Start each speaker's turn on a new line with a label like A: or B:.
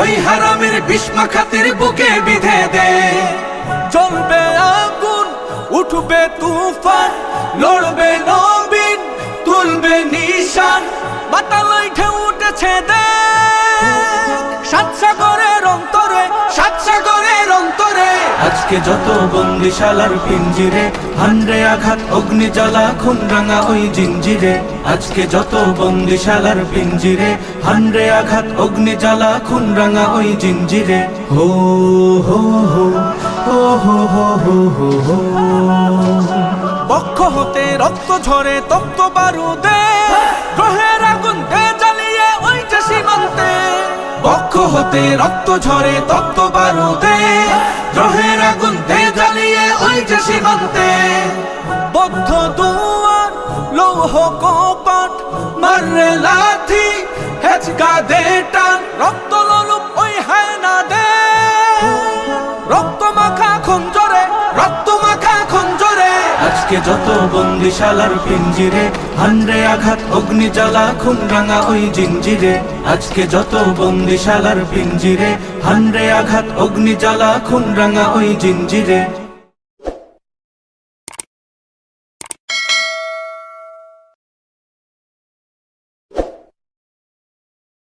A: ওই হারামের বিষ্মা খাতির বুকে বিধে দে। চলবে আগুন, উঠবে তুফান, লড়বে নবীন, তুলবে নিশান বাতালয় ঠে উঠেছে দে। সাত সাগরের অন্তরে, সাত
B: আজকে যত বন্দিশালার পিঞ্জিরে হান্ডে আঘাত অগ্নি জ্বালা খুমরাঙা ওই জিঞ্জিরে। আজকে যত বন্দিশালার পিঞ্জিরে হান্ডে আঘাত অগ্নি জ্বালা খুমরাঙা ওই জিঞ্জিরে। হো হো হো হো হো হো হো হো হো।
A: বক্ষ হতে রক্ত ঝরে, তপ্ত বারুদে। গ্রহের আগুন দে জ্বালিয়ে ওই যে সীমান্তে। বক্ষ হতে রক্ত ঝরে, তপ্ত বারুদে। যে সীমান্তে বদ্ধ দুয়ার, লৌহ কপাট মাররে লাথি, হেচকা দে টান, রক্ত ওই হায়না দে। রক্ত মাখা খঞ্জরে, রক্ত মাখা খঞ্জরে।
B: আজকে যত বন্দিশালার পিঞ্জিরে হান্ডে আঘাত অগ্নি জ্বালা খুমরাঙা ওই জিঞ্জিরে। আজকে যত বন্দিশালার পিঞ্জিরে হান্ডে আঘাত অগ্নি জ্বালা খুমরাঙা ওই জিঞ্জিরে।